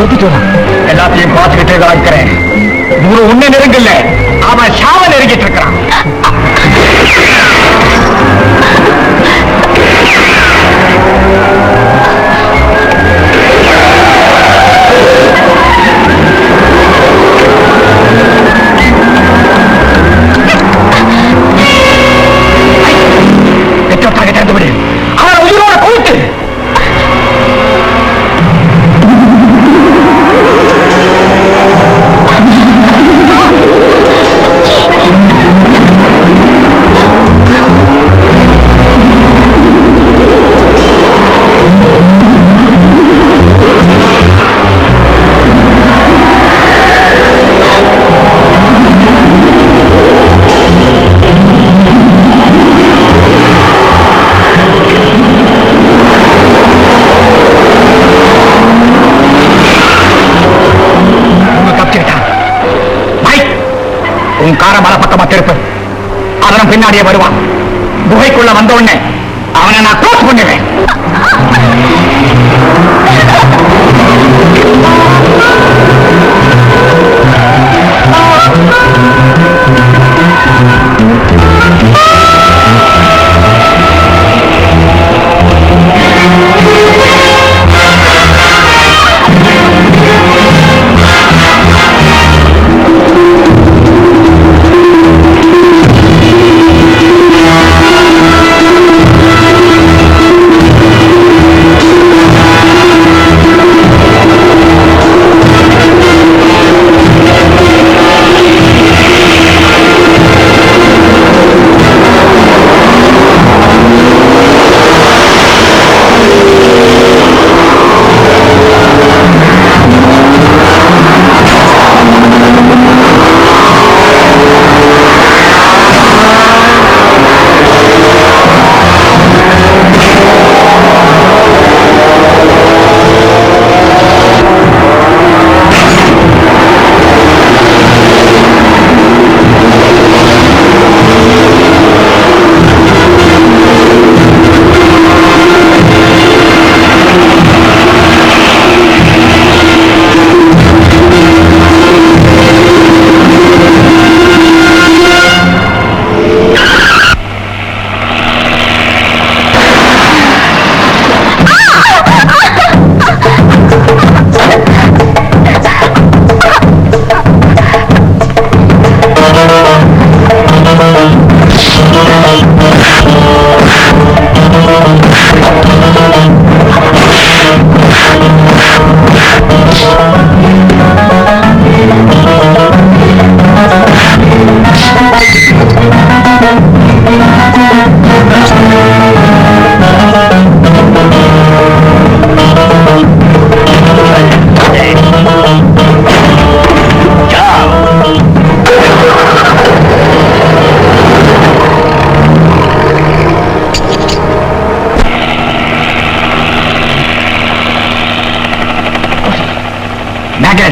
தொத்திட்டு எல்லாத்தையும் பார்த்துக்கிட்டே தான் இருக்கிறேன் இவரு ஒண்ணு நெருங்கல்ல உன் கார மர பக்கமா திருப்பு. அவனும் பின்னாடியே வருவான். குகைக்குள்ள வந்த உடனே அவனை நான் க்ளோஸ் பண்ணுவேன்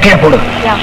மேக்னெட்டை கீழே போடு. ஐ,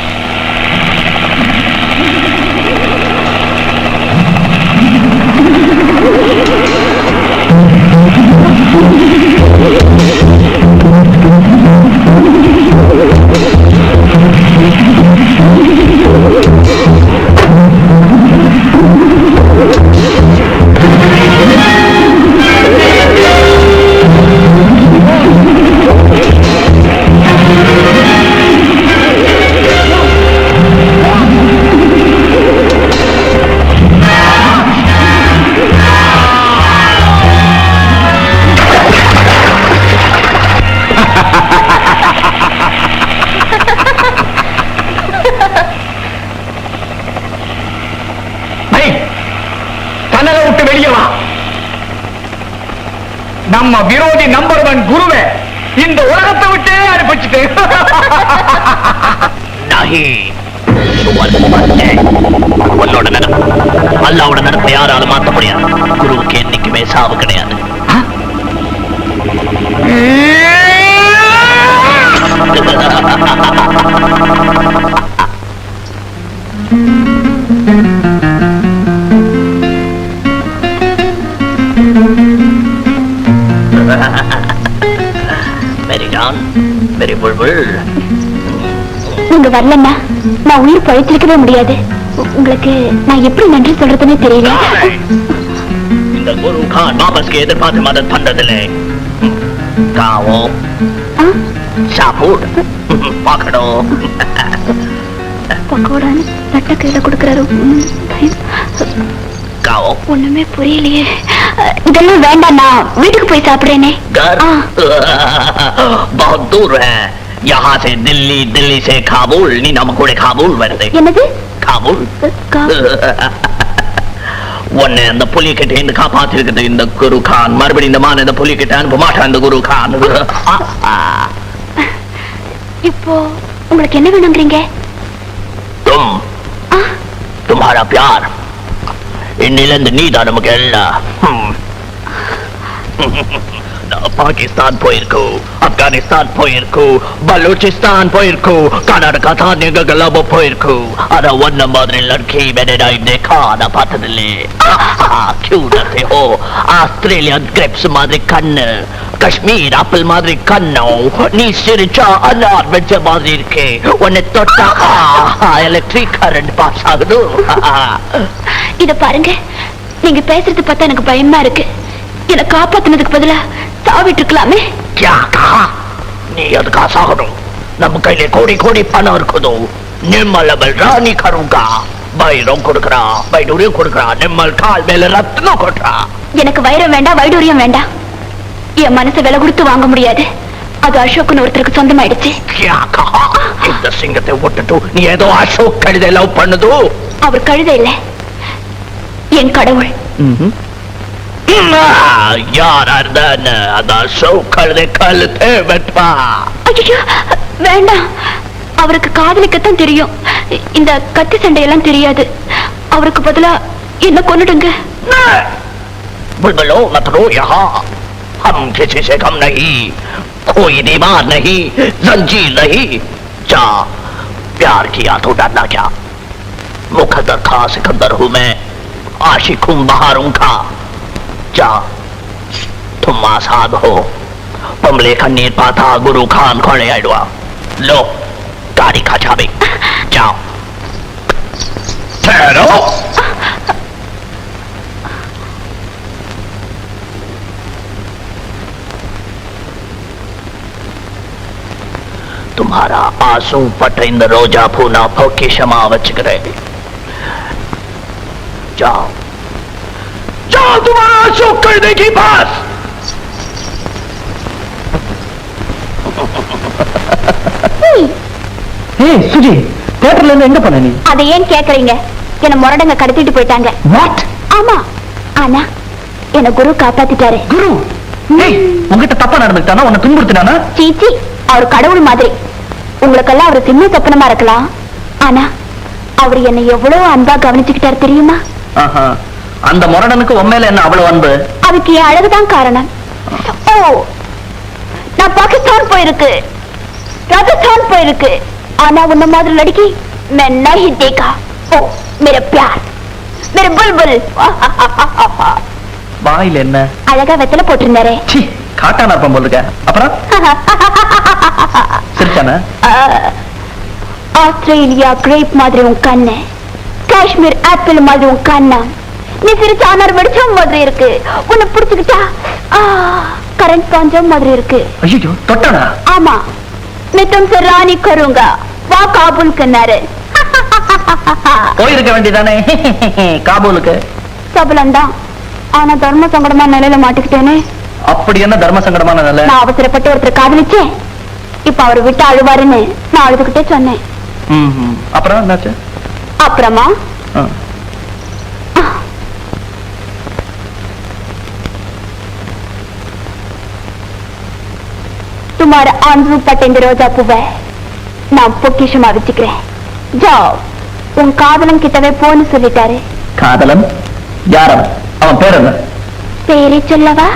நம்ம விரோதி நம்பர் ஒன் குருவை இந்த உலகத்தை விட்டே அனுப்பிச்சுட்டு. உன்னோட நடப்பு அல்லாவோட நடப்பை யாராலும் மாத்த முடியாது. குருவுக்கு என்னைக்குமே சாவு கிடையாது. வெரி நீங்க வரலன்னா நான் உயிர் பழைச்சிருக்கவே முடியாது. உங்களுக்கு நான் எப்படி நன்றி சொல்றதுன்னு தெரியல. இந்த குரு கான் வாபஸ்க்கு எதிர்பார்த்து மதம் பண்றதில்லை காவோ. சாப்பூட் பார்க்கணும் பக்கோடான்னு சட்ட கையில கொடுக்கறாரு. ம், பயம். காவோ ஒண்ணுமே புரியலையே அ, இதெல்லாம் வேண்டாம் நான் வீட்டுக்கு போய் சாப்பிடுறேனே घर ஆ, बहुत दूर है यहाँ से दिल्ली दिल्ली से काबुल நீ நம்ம கூட காபூல் வருது என்னது காபூல் அ, கா- உன்னை அந்த புலி கிட்ட இருந்து காப்பாத்திருக்குது இந்த குரு கான் மறுபடியும் இந்த மான இந்த புலி கிட்ட அனுப்ப மாட்டான் இந்த குரு கான் இப்போ உங்களுக்கு என்ன வேணுங்கிறீங்க தும் ஆ, तुम्हारा प्यार இன்னிலிருந்து நீ தான் நமக்கு எல்லாம் பாகிஸ்தான் போயிருக்கோம் ஆப்கானிஸ்தான் போயிருக்கோம் பலூச்சிஸ்தான் போயிருக்கோம் கர்நாடகா தான் எங்க கலாபோ போயிருக்கோம் ஆனா ஒன்ன மாதிரி லட்கி வேணா இந்த காண பார்த்ததில்லை. கியூட் ஹோ ஆஸ்திரேலியன் கிரிப்ஸ் மாதிரி கண்ணு. காஷ்மீர் ஆப்பிள் மாதிரி கண்ணோ நீ சிரிச்சா அனார் வெச்ச மாதிரி இருக்கே. உன்னை தொட்டா எலக்ட்ரிக் கரண்ட் பாஸ் ஆகுது. இத பாருங்க. நீங்க பேசுறது பார்த்தா எனக்கு பயமா இருக்கு. என்ன காப்பாத்தினதுக்கு பதிலா சாவிட்டு இருக்கலாமே. நீ அது காசாகணும். நம்ம கையில கோடி கோடி பணம் இருக்குதோ. நிம்மலபல் ராணி கருங்கா. வைரம் கொடுக்கறா வைடூரியம் கொடுக்கறா. நிம்மல் கால் மேல ரத்தனம் கொடுக்கறா எனக்கு வைரம் வேண்டாம் வைடூரியம் வேண்டாம். என் மனசை விலை கொடுத்து வாங்க முடியாது. அது அசோக்னு ஒருத்தருக்கு சொந்தமாயிடுச்சு. இந்த சிங்கத்தை விட்டுட்டு நீ ஏதோ அசோக் கழுதை லவ் பண்ணுது? அவர் கழுத இல்ல. என் கடவுள். யாரா இருந்தா அந்த அசோக் வேண்டாம். அவருக்கு காதலிக்கத்தான் தெரியும். இந்த கத்தி சண்டையெல்லாம் தெரியாது. அவருக்கு பதிலா என்ன கொண்டுடுங்க हम किसी से कम नहीं। कोई दीवार नहीं जंजीर नहीं। जा प्यार किया तो डरना क्या? मुकद्दर खा सिकंदर हूँ मैं आशिक हूँ बहारों का जा तुम आसाद हो। पमले खन्नीर पाथा गुरु खान खोले आइडवा लो गाड़ी खा चाबी जाओ ठहरो। तुम्हारा आंसू पटेंद रोजा पूना पोकी क्षमा वचकरे जाओ जाओ तुम्हारा आंसू करने की पास ஏய் சுஜி தியேட்டர்ல இருந்து எங்க போன நீ அதை ஏன் கேக்குறீங்க என்ன முரடங்க கடத்திட்டு போயிட்டாங்க வாட் ஆமா ஆனா என்ன குரு காப்பாத்திட்டாரு குரு ஏய் உன்கிட்ட தப்பா நடந்துட்டானா உன்னை துன்புறுத்தினானா சீச்சி அவர் கடவுள் மாதிரி. உங்களுக்கெல்லாம் அவர் சின்ன தப்பனமா இருக்கலாம். ஆனா அவர் என்னை எவ்வளவு அன்பா கவனிச்சுக்கிட்டாரு தெரியுமா? அந்த முரடனுக்கு உண்மையில என்ன அவ்வளவு அன்பு? அதுக்கு என் அழகுதான் காரணம். ஓ நான் பாகிஸ்தான் போயிருக்கு. ராஜஸ்தான் போயிருக்கு. ஆனா உன்ன மாதிரி லடுக்கி मैं नहीं देखा ओ मेरे प्यार मेरे வாயில் என்ன? அழகா வெத்தலை போட்டிருந்தாரே. காட்டான போல் இருக்க. அப்புறம்? சிரிச்சானா? ஆஸ்திரேலியா கிரேப் மாதிரி உன் கண்ணு. காஷ்மீர் ஆப்பிள் மாதிரி உன் கண்ணா. நீ சிரிச்ச ஆனார் வெடிச்ச மாதிரி இருக்கு. உன்னை பிடிச்சுக்கிட்டா கரண்ட் பாஞ்ச மாதிரி இருக்கு. ஐயோ தொட்டானா? ஆமா. மித்தம் சார் ராணி கருங்க. வா காபூல் கண்ணாரு போயிருக்க வேண்டியதானே? காபூலுக்கு. சபலம்தான் ஆனா தர்ம சங்கடமா நிலையில மாட்டிக்கிட்டேனே. அப்படி என்ன தர்ம சங்கடமான நிலை? நான் அவசரப்பட்டு ஒருத்தர் காதலிச்சேன். இப்ப அவர் விட்டு அழுவாருன்னு நான் அழுதுகிட்டே சொன்னேன். அப்புறம் என்னாச்சு? அப்புறமா? சுமார் ஆண்டு பட்டைந்து ரோஜா பூவை நான் பொக்கிஷமா வச்சுக்கிறேன் ஜாவ் உன் காதலன் கிட்டவே போன்னு சொல்லிட்டாரு. காதலன்? யார் அவன்? பேர் என்ன? பேரே சொல்லவா?